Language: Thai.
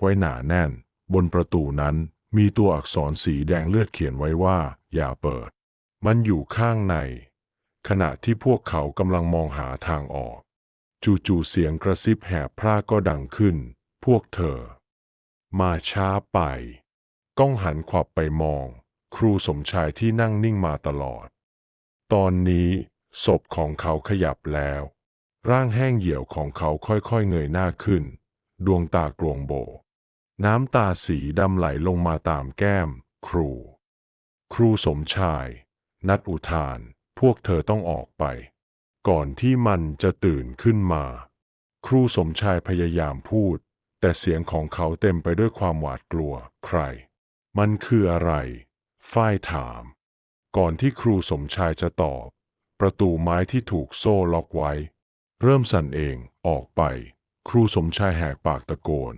ไว้หนาแน่น บนประตูนั้นมีตัวอักษรสีแดงเลือดเขียนไว้ว่า อย่าเปิด มันอยู่ข้างใน ขณะที่พวกเขากำลังมองหาทางออก จู่ๆเสียงกระซิบแหบพร่าก็ดังขึ้น พวกเธอ มาช้าไป ก้องหันขวับไปมอง ครูสมชายที่นั่งนิ่งมาตลอด ตอนนี้ศพของเขาขยับแล้ว ร่างแห้งเหี่ยวของเขาค่อยๆเงยหน้าขึ้น ดวงตากลวงโบ น้ำตาสีดำไหลลงมาตามแก้ม ครู ครูสมชาย นัดอุทาน พวกเธอต้องออกไป ก่อนที่มันจะตื่นขึ้นมา ครูสมชายพยายามพูด แต่เสียงของเขาเต็มไปด้วยความหวาดกลัว ใคร มันคืออะไร ฝ้ายถาม ก่อนที่ครูสมชายจะตอบ ประตูไม้ที่ถูกโซ่ล็อกไว้ เริ่มสั่นเอง ออกไป ครูสมชายแหกปากตะโกน